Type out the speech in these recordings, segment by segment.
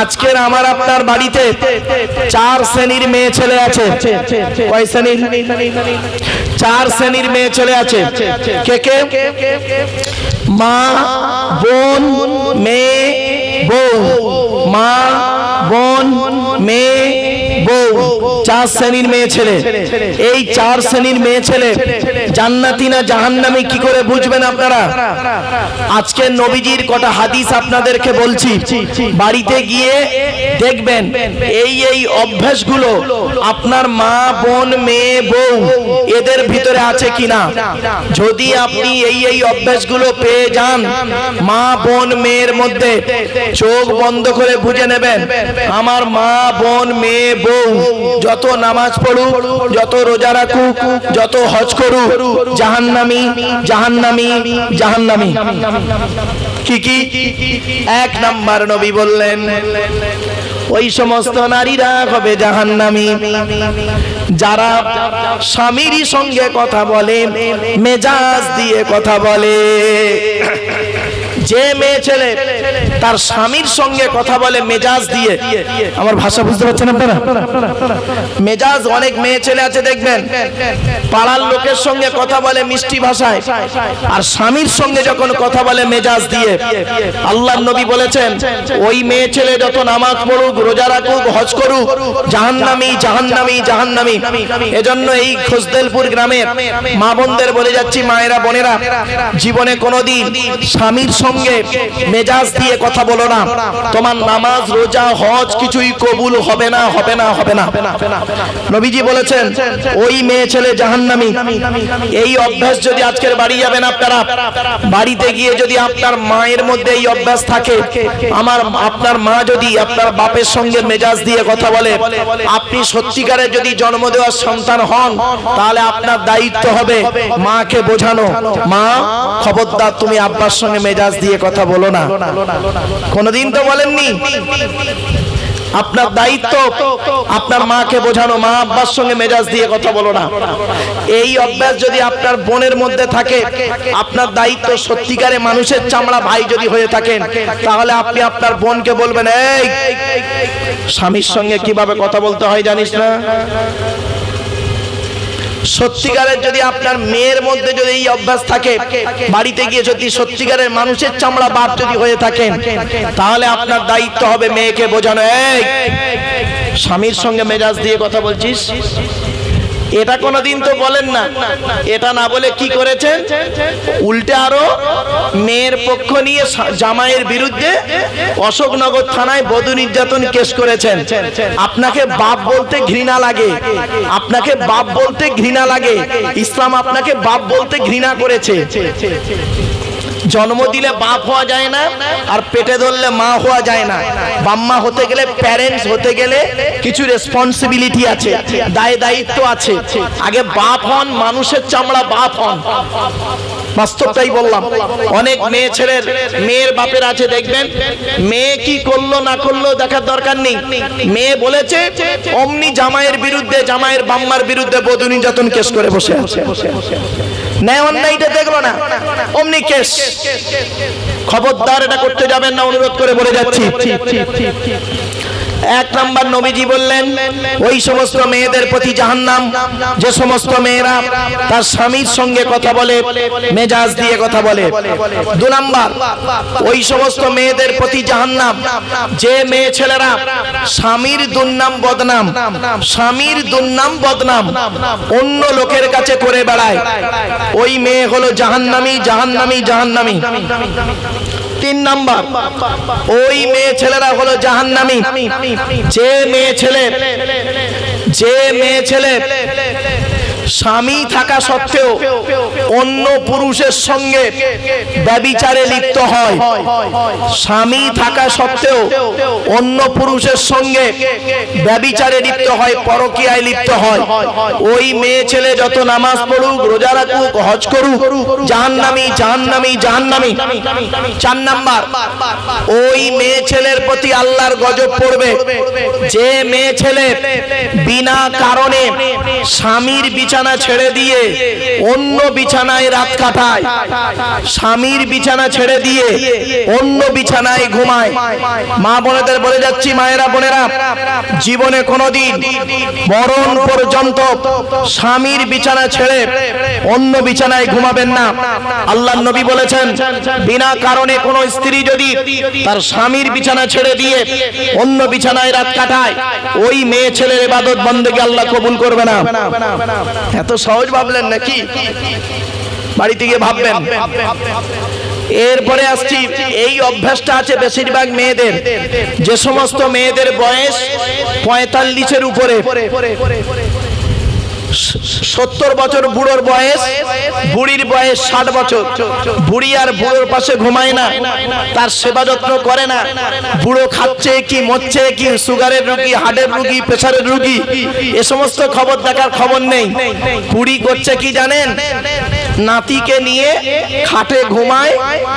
আজকের আমার আপনার বাড়িতে চার শ্রেণির মেয়ে ছেলে আছে। কয় শ্রেণির? চার শ্রেণির মেয়ে ছেলে আছে। কে কে? মা, বোন, মেয়ে, বউ। মা, বোন, মেয়ে বউ চার শ্রেণির মেয়ে ছেলে। এই চার শ্রেণির মেয়ে ছেলে জান্নাতি না জাহান্নামী কি করে বুঝবেন আপনারা? আজকে নবীজির কটা হাদিস আপনাদেরকে বলছি। বাড়িতে গিয়ে দেখবেন এই এই অভ্যাসগুলো আপনার মা বোন মেয়ে বউ এদের ভিতরে আছে কিনা? যদি আপনি এই এই অভ্যাসগুলো পেয়ে যান মা বোন মেয়ের মধ্যে চোখ বন্ধ করে বুঝে নেবেন আমার মা বোন মেয়ে বউ যত নামাজ পড়ুক, যত রোজা রাখুক, যত হজ করুক, জাহান্নামি জাহান্নামি জাহান্নামি। কি কি? এক নাম্বার নবী বললেন, ওই সমস্ত নারীরা হবে জাহান্নামি। যারা স্বামীর সঙ্গে কথা বলে, মেজাজ দিয়ে কথা বলে। যে মেয়ে ছেলে তার স্বামীর সঙ্গে কথা বলে মেজাজ দিয়ে। আমার ভাষা বুঝতে পারছেন আপনারা? মেজাজ অনেক মেয়ে ছেলে আছে, দেখবেন। পাড়ার লোকের সঙ্গে কথা বলে মিষ্টি ভাষায়, আর স্বামীর সঙ্গে যখন কথা বলে মেজাজ দিয়ে আল্লাহ নবী বলেছেন, ওই মেয়ে ছেলে যত নামাজ পড়ুক, রোজা রাখুক, হজ করুক, জাহান্নামি জাহান্নামি জাহান্নামি। এজন্য এই খোসদেলপুর গ্রামের মা বোনদের বলে যাচ্ছি, মায়েরা, বোনেরা, জীবনে কোনোদিন স্বামীর সঙ্গে মেজাজ দিয়ে কথা বলো না। তোমার নামাজ, রোজা, হজ কিছুই কবুল হবে না হবে না হবে না। নবীজি বলেছেন, ওই মেয়ে ছেলে জাহান্নামি। এই অভ্যাস যদি আজকের বাড়ি যাবেন আপনারা, বাড়িতে গিয়ে যদি আপনার মায়ের মধ্যে এই অভ্যাস থাকে, আমার আপনার মা যদি আপনার বাপের সঙ্গে মেজাজ দিয়ে কথা বলে, আপনি সত্যিকারের যদি জন্ম দেওয়ার সন্তান হন, তাহলে আপনার দায়িত্ব হবে মাকে বোঝানো। মা, খবরদার, তুমি আব্বার সঙ্গে মেজাজ দিয়ে কথা বলো না। কোনোদিন তো বলেননি। আপনার দায়িত্ব আপনার মাকে বোঝানো মা আব্বার সঙ্গে মেজাজ দিয়ে কথা বলো না। এই অভ্যাস যদি আপনার বোনের মধ্যে থাকে আপনার দায়িত্ব সত্যিকারে মানুষের চামড়া ভাই যদি হয়ে থাকেন তাহলে আপনি আপনার বোনকে বলবেন এই স্বামীর সঙ্গে কীভাবে কথা বলতে হয় জানিস না? সত্যিকারের যদি আপনার মেয়ের মধ্যে যদি এই অভ্যাস থাকে, বাড়িতে গিয়ে যদি সত্যিকারের মানুষের চামড়া বাপ যদি হয়ে থাকেন তাহলে আপনার দায়িত্ব হবে মেয়েকে বোঝানো। এই, স্বামীর সঙ্গে মেজাজ দিয়ে কথা বলছিস? এটা কোনোদিন তো বলেন না। এটা না বলে কি করেছেন উল্টে আরও মেয়ের পক্ষ নিয়ে জামাইয়ের বিরুদ্ধে অশোকনগর থানায় বধূ নির্যাতন কেস করেছেন। আপনাকে বাপ বলতে ঘৃণা লাগে। আপনাকে বাপ বলতে ঘৃণা লাগে। ইসলাম আপনাকে বাপ বলতে ঘৃণা করেছে। জন্ম দিলে বাপ হওয়া যায় না, আর পেটে ধরলে মা হওয়া যায় না। বাম্মা হতে গেলে প্যারেন্টস হতে গেলে কিছু রেসপন্সিবিলিটি আছে, দায় দায়িত্ব আছে। আগে বাপ হন, মানুষের চামড়া বাপ হন। বাস্তবটাই বললাম। অনেক মেয়ে ছেলের, মেয়ের বাপের আছে, দেখবেন। মেয়ে কি করল, না করল দেখার দরকার নেই। মেয়ে বলেছে, অমনি জামাইয়ের বিরুদ্ধে, জামাইয়ের বাম্মার বিরুদ্ধে বধূ নির্যাতন কেস করে বসে আছে। ন্যায় অন্যায়টা দেখল না অমনি কেস খবরদার এটা করতে যাবেন না অনুরোধ করে বলে যাচ্ছি এক নাম্বার নবীজি বললেন, ওই সমস্ত মেয়েদের প্রতি জাহান্নাম, যে সমস্ত মেয়েরা তার স্বামীর সঙ্গে কথা বলে, মেজাজ দিয়ে কথা বলে। দু নাম্বার, ওই সমস্ত মেয়েদের প্রতি জাহান্নাম, যে মেয়ে ছেলেরা স্বামীর দুর্নাম বদনাম, স্বামীর দুর্নাম বদনাম অন্য লোকের কাছে করে বেড়ায়। ওই মেয়ে হলো জাহান্নামি জাহান্নামি জাহান্নামি। তিন নাম্বার ওই মেয়ে ছেলেরা হলো জাহান্নামি। যে মেয়ে ছেলে যে মেয়ে ছেলে স্বামী থাকা সত্ত্বেও অন্য পুরুষের সঙ্গে ব্যবিচারে লিপ্ত হয়। স্বামী থাকা সত্ত্বেও অন্য পুরুষের সঙ্গে ব্যবিচারে লিপ্ত হয়, পরকীয়ায় লিপ্ত হয়। ওই মেয়ে ছেলে যত নামাজ পড়ুক, রোজা রাখুক, হজ করুক, জাহান্নামি জাহান্নামি জাহান্নামি। চার নাম্বার, ওই মেয়ে ছেলের প্রতি আল্লাহর গজব পড়বে। যে মেয়ে ছেলে বিনা কারণে স্বামীর বিছানা বিছানা ছেড়ে দিয়ে অন্য বিছানায় রাত কাটায়। স্বামীর বিছানা ছেড়ে দিয়ে অন্য বিছানায় ঘুমায়। মা বোনেদের বলে যাচ্ছি, মায়েরা বোনেরা, জীবনে কোনোদিন মরণ পর্যন্ত স্বামীর বিছানা ছেড়ে অন্য বিছানায় ঘুমাবেন না। আল্লাহ নবী বলেছেন, বিনা কারণে কোনো স্ত্রী যদি তার স্বামীর বিছানা ছেড়ে দিয়ে অন্য বিছানায় রাত কাটায়, ওই মেয়ে ছেলের ইবাদত বন্দেকে আল্লাহ কবুল করবে না। এত সহজ ভাবলেন নাকি? বাড়িতে গিয়ে ভাববেন। এরপরে আসছি, এই অভ্যাসটা আছে বেশিরভাগ মেয়েদের। যে সমস্ত মেয়েদের বয়স পঁয়তাল্লিশের উপরে। সত্তর বছর বুড়োর বয়স, বুড়ির বয়স ষাট বছর। বুড়ি আর বুড়োর পাশে ঘুমায় না, তার সেবা যত্ন করে না। বুড়ো খাচ্ছে কি, মরছে কি, সুগারের রুগী, হার্টের রুগী প্রেশারের রুগী, এ সমস্ত খবর দেখার খবর নেই। বুড়ি করছে কি জানেন? নাতিকে নিয়ে খাটে ঘুমায়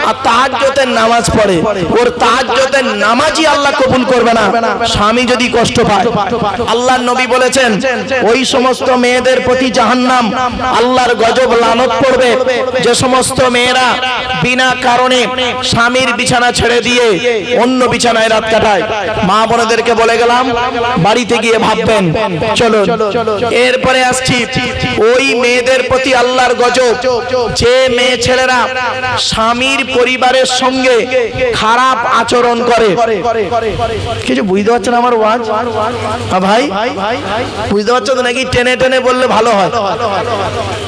আর তাহাজ্জতের নামাজ পড়ে। ওর তাহাজ্জতের নামাজই আল্লাহ কবুল করবে না। স্বামী যদি কষ্ট পায়। আল্লাহর নবী বলেছেন ওই সমস্ত মেয়েদের প্রতি জাহান্নাম আল্লাহর গজব লানত পড়বে যে সমস্ত মেয়েরা বিনা কারণে স্বামীর বিছানা ছেড়ে দিয়ে অন্য বিছানায় রাত কাটায়। মা বোনেদেরকে বলে গেলাম বাড়িতে গিয়ে ভাববেন। চলো এরপরে আসছি। ওই মেয়েদের প্রতি আল্লাহর গজব যে মেয়ে ছেলেরা স্বামীর পরিবারের সঙ্গে খারাপ আচরণ করে। কিছু বুঝতে পারছেন আমার ওয়াজ? ভাই? বুঝতে পারছ তো নাকি? টেনে টেনে বললে ভালো হয়।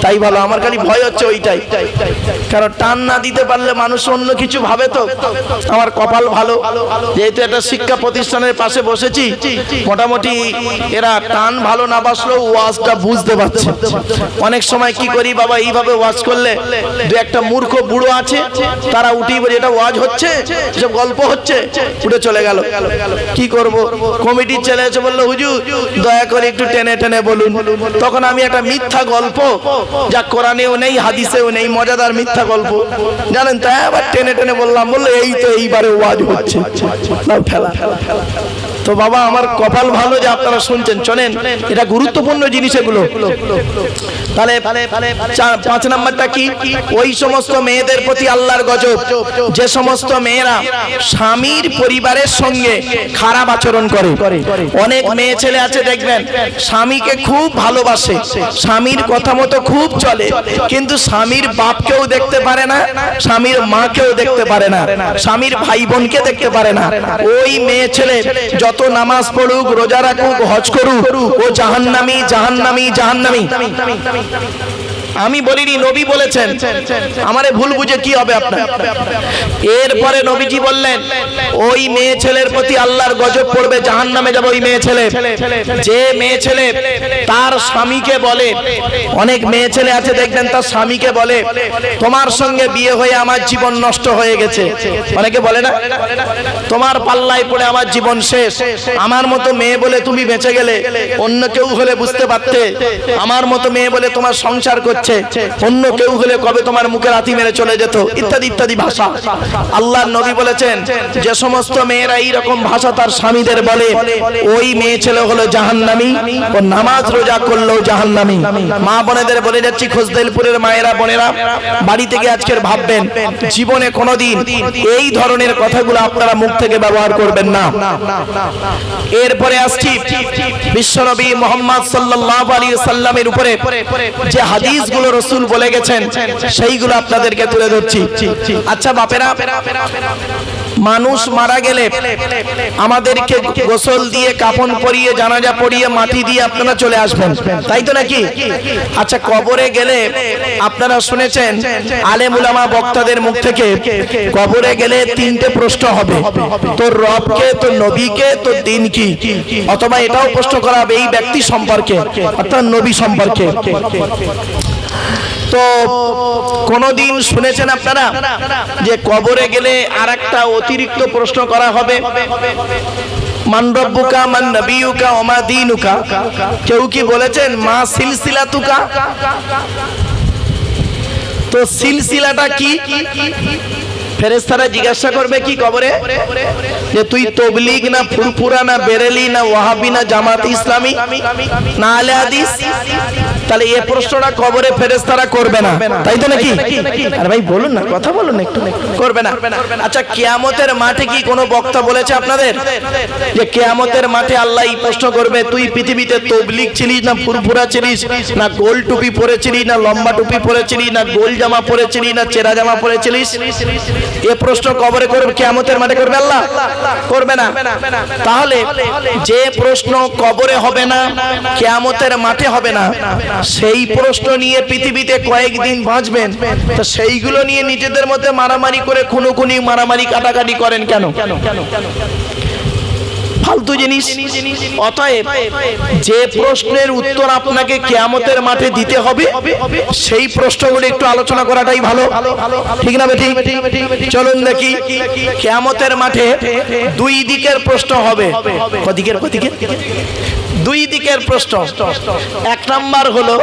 তাই ভালো, আমার খালি ভয় হচ্ছে ওইটাই। কারণ টান না দিতে পারলে মানুষ অন্য কিছু ভাবে তো। আমার কপাল ভালো। যেহেতু একটা শিক্ষা প্রতিষ্ঠানের পাশে বসেছি, মোটামুটি এরা টান ভালো না বাসলেও ওয়াজটা বুঝতে পারছে। অনেক সময় কি করি বাবা, এইভাবে ওয়াজ করলে দু একটা মূর্খ বুড়ো আছে, তারা উঠেই বলে, এটা ওয়াজ হচ্ছে? এসব গল্প হচ্ছে? উঠে চলে গেল। কি করব? কমিটির ছেলে এসে বলল, হুজুর, দয়া করে একটু টেনে টেনে বলুন। তখন আমি একটা মিথ্যা গল্প, যা কোরআনেও নেই, হাদিসেও নেই, মজাদার মিথ্যা গল্প। জানেন তাই আবার টেনে টেনে বললাম, বলল, এই তো এইবারে ওয়াজ হচ্ছে। নাও ফেলা তো বাবা, আমার কপাল ভালো যে আপনারা শুনছেন চলেন এটা গুরুত্বপূর্ণ জিনিস এগুলো। তাহলে পাঁচ নাম্বারটা কি? ওই সমস্ত মেয়েদের প্রতি আল্লাহর গজব, যে সমস্ত মেয়েরা স্বামীর পরিবারের সঙ্গে খারাপ আচরণ করে। অনেক মেয়ে ছেলে আছে, দেখবেন, স্বামীকে খুব ভালোবাসে, স্বামীর কথা মতো খুব চলে, কিন্তু স্বামীর বাপকেও দেখতে পারে না, স্বামীর মাকেও দেখতে পারে না, স্বামীর ভাই বোনকে দেখতে পারে না। ওই মেয়ে ছেলে যত নামাজ পড়ুক রোজা রাখুক হজ করুক ও জাহান্নামি জাহান্নামি জাহান্নামি। আমি বলিনি, নবী বলেছেন। আমারে ভুল বুঝে কি হবে আপনার? এরপরে নবীজি বললেন, ওই মেয়ে ছেলের প্রতি আল্লাহর গজব পড়বে জাহান নামে যাবে ওই মেয়ে ছেলে। যে মেয়ে ছেলে তার স্বামীকে বলে, অনেক মেয়ে ছেলে আছে, দেখবেন তার স্বামীকে বলে, তোমার সঙ্গে বিয়ে হয়ে আমার জীবন নষ্ট হয়ে গেছে। অনেকে বলে না? তোমার পাল্লায় পড়ে আমার জীবন শেষ। আমার মতো মেয়ে বলে তুমি বেঁচে গেলে, অন্য কেউ হলে বুঝতে পারতে। আমার মতো মেয়ে বলে তোমার সংসার করছে। অন্য কেউ হলে কবে তোমার মুখে রাতি মেরে চলে যেত? ইত্যাদি ইত্যাদি ভাষা। আল্লাহর নবী বলেছেন, যে সমস্ত মেয়েরা এই রকম ভাষা তার স্বামীদের বলে, ওই মেয়ে ছেলে হলো জাহান্নামী ও নামাজ রোজা করলেও জাহান্নামী। মা বোনেদের বলে যাচ্ছি, খোঁজদেলপুরের মায়েরা, বোনেরা, বাড়ি থেকে আজকের ভাববেন, জীবনে কোনোদিন এই ধরনের কথাগুলো আপনারা মুখ থেকে ব্যবহার করবেন না। এরপরে আসছি, বিশ্বনবী মোহাম্মদ সাল্লাল্লাহু আলাইহি সাল্লামের উপরে যে হাদিসগুলো রসুল বলে গেছেন, সেইগুলো আপনাদেরকে তুলে ধরছি। আচ্ছা বাপেরা, মানুষ মারা গেলে আমাদেরকে গোসল দিয়ে কাফন পরিয়ে, জানাজা পরিয়ে, মাটি দিয়ে আপনারা চলে আসবেন। তাই তো নাকি? আচ্ছা কবরে গেলে আপনারা শুনেছেন, আলেম উলামা বক্তাদের মুখ থেকে, কবরে গেলে তিনটে প্রশ্ন হবে। তোর রবকে, তোর নবীকে, তোর দিন কি? অথবা এটাও প্রশ্ন করা হবে, এই ব্যক্তি সম্পর্কে, অর্থাৎ নবী সম্পর্কে। তো কোনদিন শুনেছেন আপনারা যে কবরে গেলে আর একটা অতিরিক্ত প্রশ্ন করা হবে? মান্ডবুকা রব্বুকা, মান নবিয়ুকা, ওমা দিনুকা। কেউ কি বলেছেন, মা সিলসিলাতুকা? তো সিলসিলাটা কি? ফেরেস্তারা জিজ্ঞাসা করবে কি কবরে? যে তুই তবলিগ না ফুরফুরা না বেরেলি না ওয়াহাবি না জামাত ইসলামী? না আলে হাদিস? তাহলে এই প্রশ্নটা কবরে ফেরেস্তারা করবে না। তাই তো নাকি? আরে ভাই, বলুন না, কথা বলুন একটু। করবে না। আচ্ছা কিয়ামতের মাঠে কি কোনো বক্তা বলেছে আপনাদের? যে কিয়ামতের মাঠে আল্লাহ এই প্রশ্ন করবে, তুই পৃথিবীতে তবলিগ ছিলিস না ফুরফুরা ছিলিস না গোল টুপি পরেছিলি না লম্বা টুপি পরেছিলি না গোল জামা পরেছিলি না চেরা জামা পরেছিলিস এ প্রশ্ন কবরে করবে কেমতের মাঠে করবে আল্লাহ। করবে না। তাহলে যে প্রশ্ন কবরে হবে না, কেয়ামতের মাঠে হবে না, সেই প্রশ্ন নিয়ে পৃথিবীতে কয়েকদিন বাঁচবেন। তো সেইগুলো নিয়ে নিজেদের মধ্যে মারামারি করে খুনোখুনি, মারামারি, কাটাকাটি করেন কেন? ফালতু জিনিস। অতএব যে প্রশ্নের উত্তর আপনাকে কিয়ামতের মাঠে দিতে হবে, সেই প্রশ্নগুলো একটু আলোচনা করাটাই ভালো। ঠিক না বেটি চলুন দেখি, কিয়ামতের মাঠে দুই দিকের প্রশ্ন হবে। কদিকের কদিকের? দুই দিকের প্রশ্ন। এক নাম্বার হলো,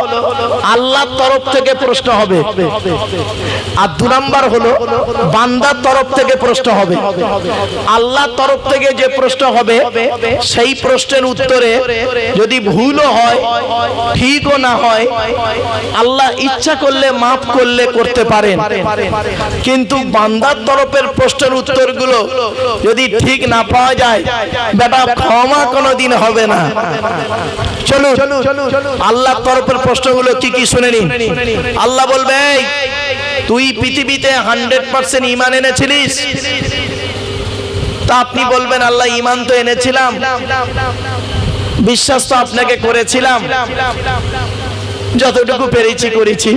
আল্লাহর তরফ থেকে প্রশ্ন হবে। আর দু নাম্বার হলো, বান্দার তরফ থেকে প্রশ্ন হবে। আল্লাহর তরফ থেকে যে প্রশ্ন হবে, সেই প্রশ্নের উত্তরে যদি ভুলও হয়, ঠিকও না হয়, আল্লাহ ইচ্ছা করলে মাফ করলে করতে পারেন। কিন্তু বান্দার তরফের প্রশ্নের উত্তরগুলো যদি ঠিক না পাওয়া যায় বেটা ক্ষমা কোনোদিন হবে না। চলুন আল্লাহর তরফের প্রশ্নগুলো কি কি শুনে নিন আল্লাহ বলবে "এই, তুই পৃথিবীতে হান্ড্রেড পার্সেন্ট ইমান এনেছিলিস? তা আপনি বলবেন আল্লাহ ইমান তো এনেছিলাম। বিশ্বাস তো আপনাকে করেছিলাম। যতটুকু পেরেছি করেছি।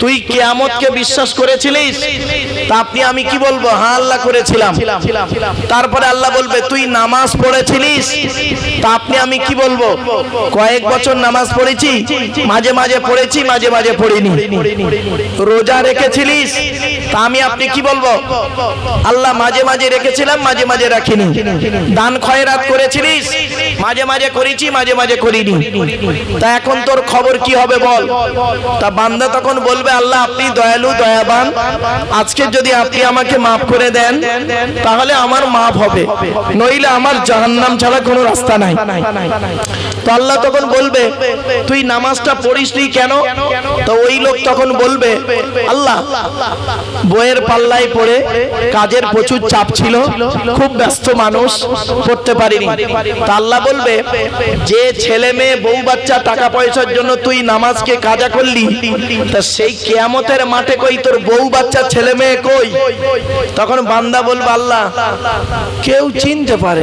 তুই কেয়ামতকে বিশ্বাস করেছিলিস? তা আপনি আমি কি বলব? হ্যাঁ আল্লাহ করেছিলাম। তারপরে আল্লাহ বলবে তুই নামাজ পড়েছিলিস? তা আপনি আমি কি বলব? কয়েক বছর নামাজ পড়েছি, মাঝে মাঝে পড়েছি, মাঝে মাঝে পড়িনি। রোজা রেখেছিলিস, তা আমি আপনি কি বলব? আল্লাহ মাঝে মাঝে রেখেছিলাম, মাঝে মাঝে রাখিনি। দান খয়রাত করেছিলিস, মাঝে মাঝে করেছি, মাঝে মাঝে করিনি। তা এখন তোর খবর কি হবে বল? তা বান্দা তখন বলবে, আল্লাহ আপনি দয়ালু, দয়াবান। আজকে যদি আপনি আমাকে মাফ করে দেন, তাহলে আমার মাফ হবে। নইলে আমার জাহান্নাম ছাড়া কোনো রাস্তা নাই। তো আল্লাহ তখন বলবে, তুই নামাজটা পড়িসনি কেন? তো ওই লোক তখন বলবে, আল্লাহ, বইয়ের পাল্লায় পড়ে কাজের প্রচুর চাপ ছিল, খুব ব্যস্ত মানুষ, পড়তে পারিনি। তা আল্লাহ বলবে, যে ছেলে মেয়ে, বউ বাচ্চা টাকা পয়সার জন্য তুই নামাজকে কাজা করলি, তা সেই কেয়ামতের মাঠে কই তোর বউ বাচ্চা ছেলে মেয়ে কই? তখন বান্দা বলবে, আল্লাহ, কেউ চিনতে পারে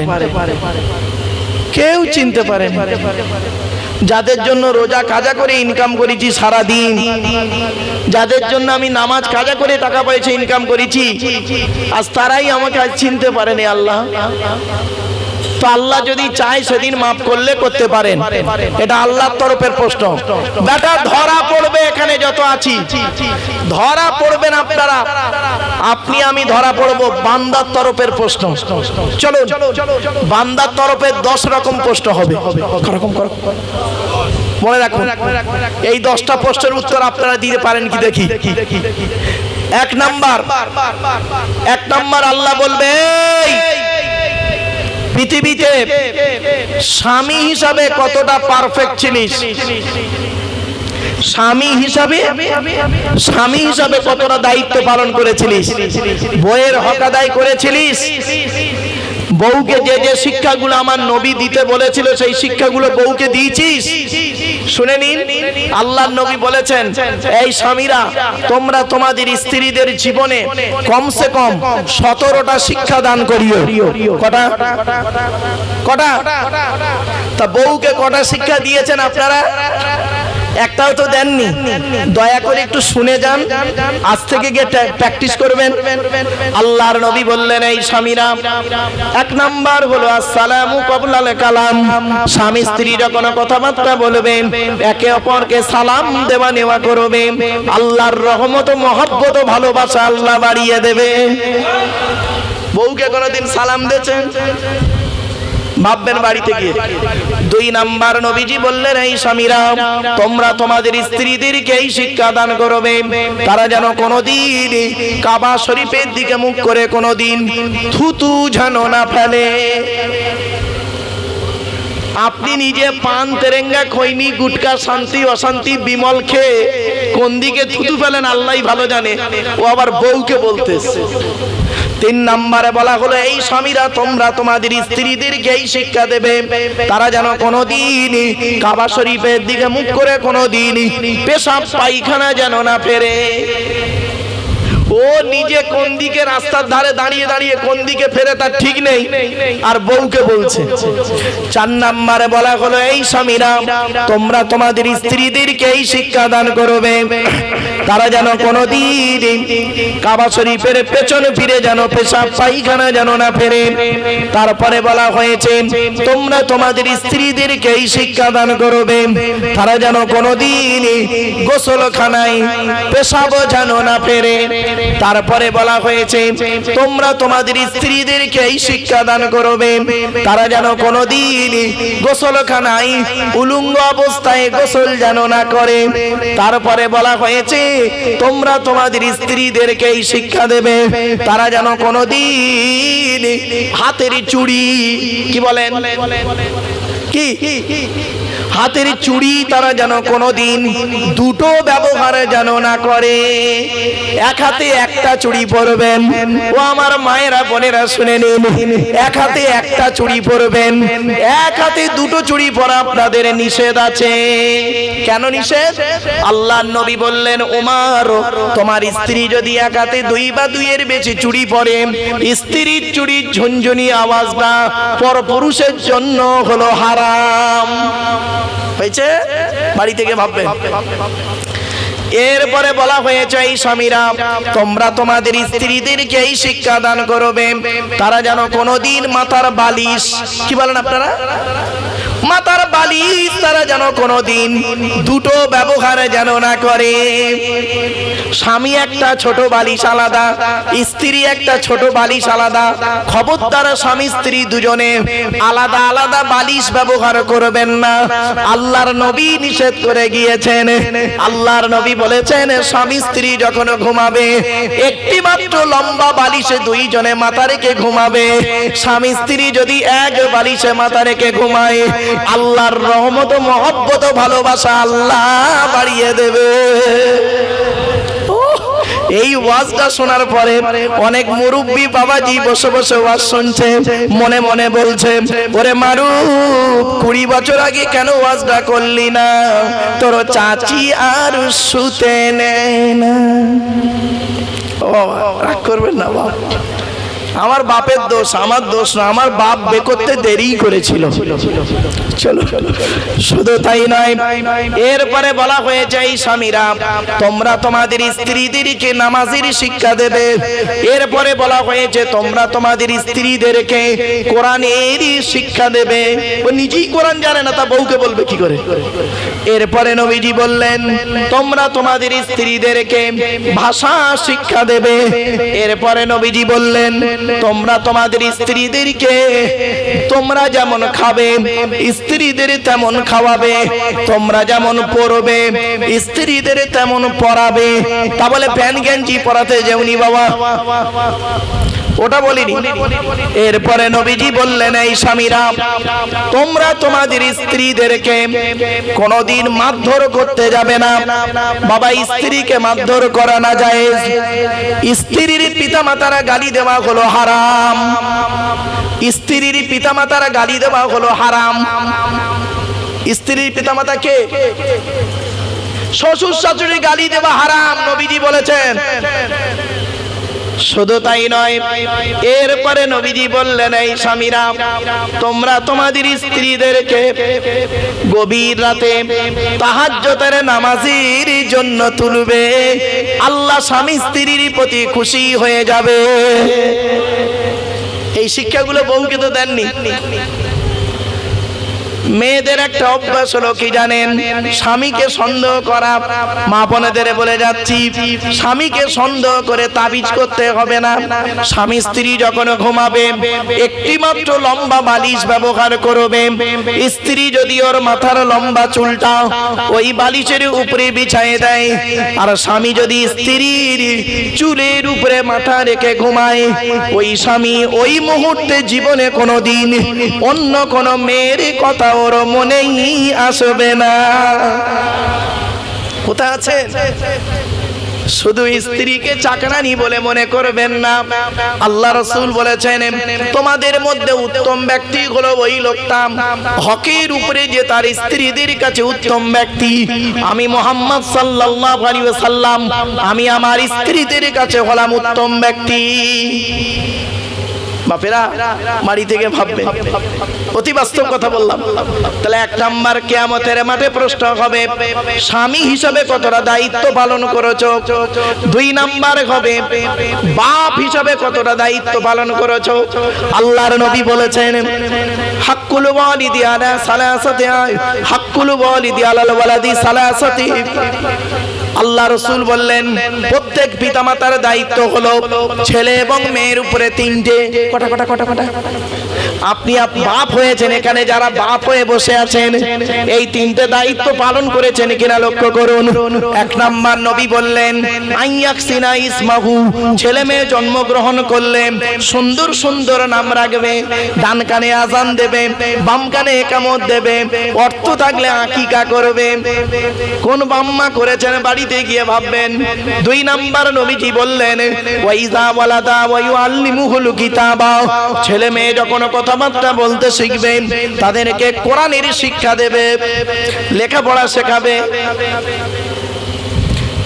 কেউ চিনতে পারে যাদের জন্য রোজা কাজা করে ইনকাম করেছি সারা দিন যাদের জন্য আমি নামাজ কাজা করে টাকা পয়সা ইনকাম করেছি, আজ তারাই আমাকে আজ চিনতে পারেনি আল্লাহ। তো আল্লাহ যদি চায় সেদিন মাফ করলে করতে পারেন। এটা আল্লাহর তরফের প্রশ্ন। বেটা ধরা পড়বে এখানে যত আছি। ধরা পড়বেন আপনারা। আপনি আমি ধরা পড়ব বান্দার তরফের প্রশ্ন। চলো বান্দার তরফে দশ রকম প্রশ্ন হবে। করকম করকম। মনে রাখুন এই দশটা প্রশ্নের উত্তর আপনারা দিতে পারেন কি দেখি? এক নাম্বার। এক নাম্বার আল্লাহ বলবে "এই, পৃথিবীতে স্বামী হিসাবে কতটা পারফেক্ট ছিলিস স্বামী হিসাবে স্বামী হিসাবে কতটা দায়িত্ব পালন করেছিলিস? বইয়ের হকাদায় করেছিলিস? বউকে যে যে শিক্ষাগুলো আমার নবী দিতে বলেছিল, সেই শিক্ষাগুলো বউকে দিয়েছিস? শুনে নিন, আল্লাহর নবী বলেছেন, এই স্বামীরা, তোমরা তোমাদের স্ত্রীদের জীবনে কমসে কম সতেরোটা শিক্ষা দান করিও। কটা? কটা? তা বউকে কটা শিক্ষা দিয়েছেন আপনারা? একটাও তো দেননি। দয়া করে একটু শুনে যান। আজ থেকে গিয়ে প্র্যাকটিস করবেন। আল্লাহর নবী বললেন, এই স্বামীরা, এক নাম্বার হলো, আসসালামু কবলাল কালাম। স্বামী স্ত্রীরা কোনো কথাবার্তা বলবেন, একে অপরকে সালাম দেওয়া নেওয়া করবে। আল্লাহর রহমত মহব্বত ভালোবাসা আল্লাহ বাড়িয়ে দেবে। বউকে কোনোদিন সালাম দিয়েছেন? ভাববেন বাড়িতে গিয়ে। দুই নাম্বার নবীজি বললেন, এই স্বামীরা, তোমরা তোমাদের স্ত্রীদেরকে এই শিক্ষা দান করবে। তারা যেন কোনোদিন কাবা শরীফের দিকে মুখ করে কোনোদিন থুতু যেন না ফেলে। আপনি নিজে পান, তেরেঙ্গা, খৈনি, গুটকা, শান্তি, অশান্তি, বিমল খেয়ে কোন দিকে থুতু ফেলেন আল্লাহ ভালো জানে। ও আবার বউকে বলতেছে। তিন নম্বরে বলা হলো, এই স্বামীরা তোমরা তোমাদের স্ত্রীদেরকে এই শিক্ষা দেবে। তারা যেন কোনোদিন কাবা শরীফের দিকে মুখ করে কোনোদিন পেশাব পায়খানা যেন না ফেরে। ও নিজে কোন দিকে রাস্তার ধারে দাঁড়িয়ে দাঁড়িয়ে কোন দিকে ফেরে তার ঠিক নেই। আর বউকে বলছে, চার নাম্বারে বলা হলো, এই স্বামীরা, তোমরা তোমাদের স্ত্রীদেরকে এই শিক্ষা দান করবে। তারা যেন কোনোদিন কাবা শরীফের পেছনে ফিরে যেন পেশাব পায়খানা যেন না ফেরে। তারপরে বলা হয়েছে, তোমরা তোমাদের স্ত্রীদেরকে এই শিক্ষা দান করবে। তারা যেন কোনোদিন গোসলখানায় পেশাব যেন না ফেরে। তারপরে বলা হয়েছে, তোমরা তোমাদের স্ত্রীদেরকে এই শিক্ষা দান করবে। তারা যেন কোনোদিন গোসলখানায় উলুঙ্গ অবস্থায় গোসল যেন না করে। তারপরে বলা হয়েছে, তোমরা তোমাদের স্ত্রীদেরকে এই শিক্ষা দেবে। তারা যেন কোনোদিন হাতের চুড়ি, কি বলেন? কি? হাতের চুড়ি তারা যেন কোনোদিন দুটো ব্যবহার যেন না করে। এক হাতে একটা চুড়ি পরবেন। ও আমার মায়েরা, বোনেরা, শুনে নিন। এক হাতে একটা চুড়ি পরবেন। এক হাতে দুটো চুড়ি পরা আপনাদের নিষেধ আছে। কেন নিষেধ? আল্লাহ নবী বললেন, উমার, তোমার স্ত্রী যদি এক হাতে দুই বা দুইয়ের বেশি চুড়ি পরে, স্ত্রীর চুড়ির ঝুনঝুনি আওয়াজটা পর পুরুষের জন্য হলো হারাম। হয়েছে? বাড়ি থেকে ভাববে। এরপরে বলা হয়েছে, এই স্বামীরা, তোমরা তোমাদের স্ত্রীদেরকে এই শিক্ষা দান করবে। তারা যেন কোনোদিন মাথার বালিশ কি বলেন আপনারা? মাথার বালিশ তারা যেন কোনোদিন দুটো ব্যবহার যেন না করে। স্বামী একটা ছোট বালিশ আলাদা, স্ত্রী একটা ছোট বালিশ আলাদা, খবরদার স্বামী স্ত্রী দুজনে আলাদা আলাদা বালিশ ব্যবহার করবেন না। আল্লাহর নবী নিষেধ করে গিয়েছেন। আল্লাহর নবী বলেছেন, স্বামী স্ত্রী যখন ঘুমাবে একটি মাত্র লম্বা বালিশে দুইজনে মাথা রেখে ঘুমাবে। স্বামী স্ত্রী যদি এক বালিশে মাথা রেখে ঘুমায় আল্লাহর রহমত মহব্বত ভালোবাসা আল্লাহ বাড়িয়ে দেবে। এই ওয়াজটা শোনার পরে অনেক মুরব্বী বাবাজি বসে বসে ওয়াজ শুনছে, মনে মনে বলছে, ওরে মারু, কুড়ি বছর আগে কেন ওয়াজটা করলি না? তোর চাচি আর শুতে নেয় না। ও রাগ করবেন না বাবা। আমার বাপের দোষ, আমার দোষ না, আমার বাপ বে করতে দেরি করেছিল। চলো, শুধু তাই নয়, এরপরে বলা হয়েছে, এই স্বামীরা, তোমরা তোমাদের স্ত্রীদেরকে নামাজের শিক্ষা দেবে। এরপরে বলা হয়েছে, তোমরা তোমাদের স্ত্রীদেরকে কোরআনের শিক্ষা দেবে। ও নিজেই কোরআন জানে না, তা বউকে বলবে কি করে? এরপরে নবীজি বললেন, তোমরা তোমাদের স্ত্রীদেরকে ভাষা শিক্ষা দেবে। এরপরে নবীজি বললেন তোমরা তোমাদের স্ত্রীদেরকে তোমরা যেমন খাবে, স্ত্রীদের তেমন খাওয়াবে, তোমরা যেমন পরবে, স্ত্রীদের তেমন পরাবে। তা বলে প্যান গেঞ্জি পড়াতে যেমনি বাবা। ওটা বলিনি। এরপরে নবীজি বললেন, এই স্বামীরা, তোমরা তোমাদের স্ত্রীদেরকে কোনোদিন মারধর করতে যাবে না। বাবা, স্ত্রীকে মারধর করা না যায়। স্ত্রীর পিতামাতারা গালি দেওয়া হলো হারাম। স্ত্রীর পিতামাতারা গালি দেওয়া হলো হারাম। স্ত্রীর পিতামাতা কে? শ্বশুর শাশুড়ি গালি দেওয়া হারাম, নবীজি বলেছেন। শুধু তাই নয়, এরপরে নবীজি বললেন, এই স্বামীরা, তোমরা তোমাদের স্ত্রীদেরকে গভীর রাতে তাহাজ্যতের নামাজির জন্য তুলবে। আল্লাহ স্বামী স্ত্রীর প্রতি খুশি হয়ে যাবে। এই শিক্ষাগুলো বউকে তো দেননি। মেয়েদের একটা অভ্যাস হলো কি জানেন? স্বামীকে সন্দেহ করা। মা বোনেদের বলে যাচ্ছি, স্বামীকে সন্দেহ করে তাবিজ করতে হবে না। স্বামী স্ত্রী যখন ঘুমাবে একটি মাত্র লম্বা বালিশ ব্যবহার করবে। স্ত্রী যদি ওর মাথার লম্বা চুলটা ওই বালিশের উপরে বিছায়ে দেয়, আর স্বামী যদি স্ত্রীর চুলের উপরে মাথা রেখে ঘুমায়, ওই স্বামী ওই মুহূর্তে জীবনে কোনো দিন অন্য কোনো মেয়ের কথা ওর মনেই আসবে না। কোথায় আছেন? শুধু স্ত্রীকে চাকরানি বলে মনে করবেন না। আল্লাহ রসুল বলেছেন, তোমাদের মধ্যে উত্তম ব্যক্তি হলো ওই লোকটা। হকের উপরে যে তার স্ত্রীদের কাছে উত্তম ব্যক্তি। আমি মোহাম্মদ আলাইহি সাল্লাম আমি আমার স্ত্রীদের কাছে হলাম উত্তম ব্যক্তি। বাপেরা, বাড়ি থেকে ভাববে অতি বাস্তব কথা বললাম। তাহলে এক নাম্বার কেয়ামতের মাঠে প্রশ্ন হবে, স্বামী হিসাবে কতটা দায়িত্ব পালন করেছ? দুই নাম্বার হবে, বাপ হিসাবে কতটা দায়িত্ব পালন করেছ? আল্লাহর নবী বলেছেন, হাক্কুল ওয়ালিদি আলা সালাসাতি, হাক্কুল ওয়ালিদি আলাল ওয়ালাদি সালাসাতি। আল্লাহ রসুল বললেন, প্রত্যেক পিতামাতার দায়িত্ব হলো ছেলে এবং মেয়ের উপরে তিনটে। কটা কটা কটা কটা? আপনি বাপ হয়েছেন এখানে, যারা বাপ হয়ে বসে আছেন, এই তিনটে দায়িত্ব পালন করেছেন কিনা লক্ষ্য করুন। এক নাম্বার নবী বললেন, আইয়াক ইসমাহু, ছেলে মেয়ে জন্মগ্রহণ করলে সুন্দর সুন্দর নাম রাখবে, ডান কানে আজান দেবে, বাম কানে একামত দেবে, অর্থ থাকলে আকিকা করবে। কোন বাম্মা করেছেন বাড়িতে গিয়ে ভাববেন, দুই নাম্বার নবীজি বললেন, ওয়াইজা ওয়ালাদা ওয়ায়ু আল্লিমুহুল কিতাবা। ছেলে মেয়ে যখন কথাবার্তা বলতে শিখবে, তাদেরকে কোরআনের শিক্ষা দেবে, লেখাপড়া শেখাবে।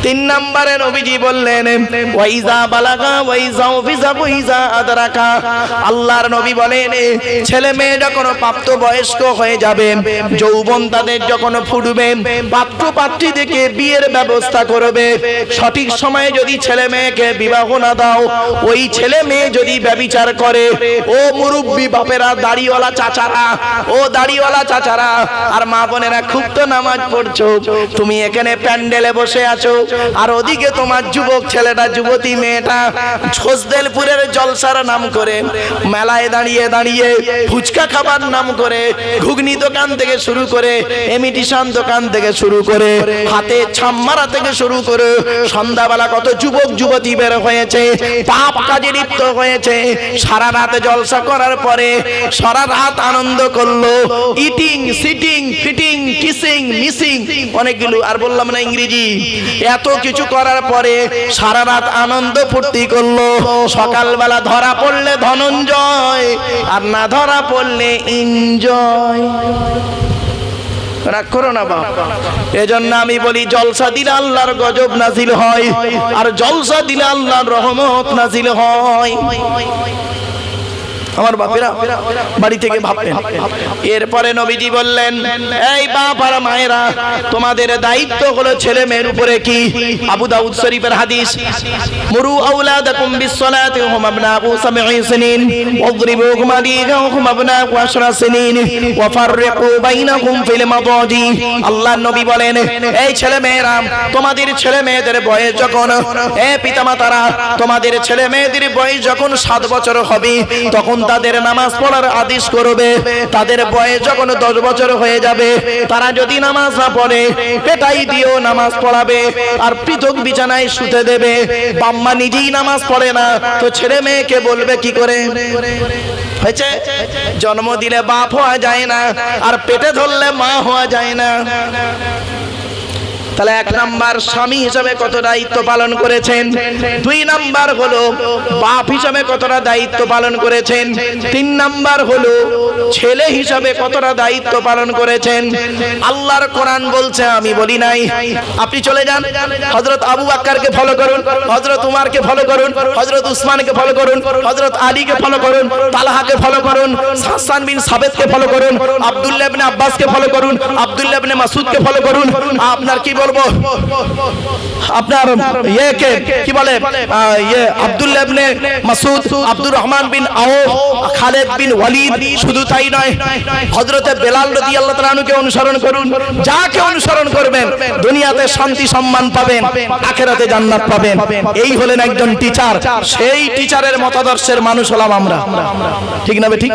তিন নম্বরে নবীজি বললেন, ওয়াইজা বালাগা, ওয়াইজা ওয়াইজা ওয়াইজা আদরাকা। আল্লাহর নবী বলেন, ছেলে মেয়ে যখন প্রাপ্ত বয়স্ক হয়ে যাবে, যৌবন তাদের যখন ফুটবে পাত্র পাত্রী দেখে বিয়ের ব্যবস্থা করবে। সঠিক সময়ে যদি ছেলে মেয়েকে বিবাহ না দাও, ওই ছেলে মেয়ে যদি ব্যবিচার করে, ও মুরব্বী বাপেরা, দাড়িওয়ালা চাচারা, ও দাড়িওয়ালা চাচারা, আর মা বোনেরা, খুব তো নামাজ পড়ছো, তুমি এখানে প্যান্ডেলে বসে আছো আর ওদিকে তোমার যুবক ছেলেটা, যুবতী মেয়েটা ছোসদেলপুরের জলসার নাম করে, মেলায় দাঁড়িয়ে দাঁড়িয়ে ফুচকা খাবার নাম করে, ঘুগনি দোকান থেকে শুরু করে, এমিটিশন দোকান থেকে শুরু করে, হাতে ছাম্মারা থেকে শুরু করে, সন্ধ্যাবেলা কত যুবক, যুবতী বের হয়েছে, পাপ কাজে লিপ্ত হয়েছে। সারা রাত জলসা করার পরে সারা রাত আনন্দ করল eating sitting fitting kissing missing অনেকগুলো, আর বললাম না ইংরেজি এত কিছু করার পরে সারা রাত আনন্দ ফুর্তি করল। সকালবেলা ধরা পড়লে ধনঞ্জয়, আর না ধরা পড়লে এনজয় রাগ করো না আমি বলি, জলসা গজব হয়, আর জলসা দিলে আল্লাহর রহমত নাজিল হয়। আমার বাপেরা বাড়ি থেকে ভাববেন এরপরে নবীজি বললেন, এই বাপ আর মায়েরা, তোমাদের দায়িত্ব হলো ছেলে মেয়ের উপরে কি? আবু দাউদ শরীফের হাদিস, মুরু আউলাদাকুম বিসসালাতি হুম আবনাউ সাবঈ সিনিন ওয়াদরিবুহুম আলিগাহুম আবনাউ আশরা সিনিন ওয়া ফাররিকু বাইনাহুম ফিল মাদাজি। আল্লাহ নবী বলেন, এই ছেলে মেয়েরা, তোমাদের ছেলে মেয়েদের বয়স যখন, এ পিতামাতারা, তোমাদের ছেলে মেয়েদের বয়স যখন সাত বছর হবে, তখন তাদের নামাজ পড়ার আদেশ করবে। তাদের বয়স যখন দশ বছর হয়ে যাবে, তারা যদি নামাজ না পড়ে, পেটাই দিয়েও নামাজ পড়াবে আর পৃথক বিছানায় শুতে দেবে। বাম্মা নিজেই নামাজ পড়ে না, তো ছেলে মেয়েকে বলবে কি করে? হয়েছে? জন্ম দিলে বাপ হওয়া যায় না, আর পেটে ধরলে মা হওয়া যায় না। তাহলে এক নাম্বার স্বামী হিসাবে কত দায়িত্ব পালন করেছেন? দুই নাম্বার হলো বাপ হিসাবে কতটা দায়িত্ব পালন করেছেন? তিন নাম্বার হলো ছেলে হিসাবে কতটা দায়িত্ব পালন করেছেন? আল্লাহর কোরআন বলছে, আমি বলি নাই। আপনি চলে যান। হযরত আবু বাক্কারকে ফলো করুন, হযরত উমারকে ফলো করুন, হযরত উসমানকে ফলো করুন, হযরত আলীকে ফলো করুন, তালহাকে ফলো করুন, হাসান বিন সাবেদকে ফলো করুন, আব্দুল্লাহ ইবনে আব্বাসকে ফলো করুন, আব্দুল্লাহ ইবনে মাসুদকে ফলো করুন। আপনার কি বলব করব। আপনার ইয়েকে কি বলে? ইয়ে আব্দুল্লাহ ইবনে মাসুদ আব্দুর রহমান বিন আওফ, খালেদ বিন ওয়ালিদ, শুধু তাই নয় বেলাল অনুসরণ করুন, যাকে অনুসরণ করবেন, দুনিয়াতে শান্তি সম্মান পাবেন, আখেরাতে জান্নাত পাবেন। এই হলেন একজন টিচার সেই টিচারের মতাদর্শের মানুষ হলাম আমরা। ঠিক না ঠিক?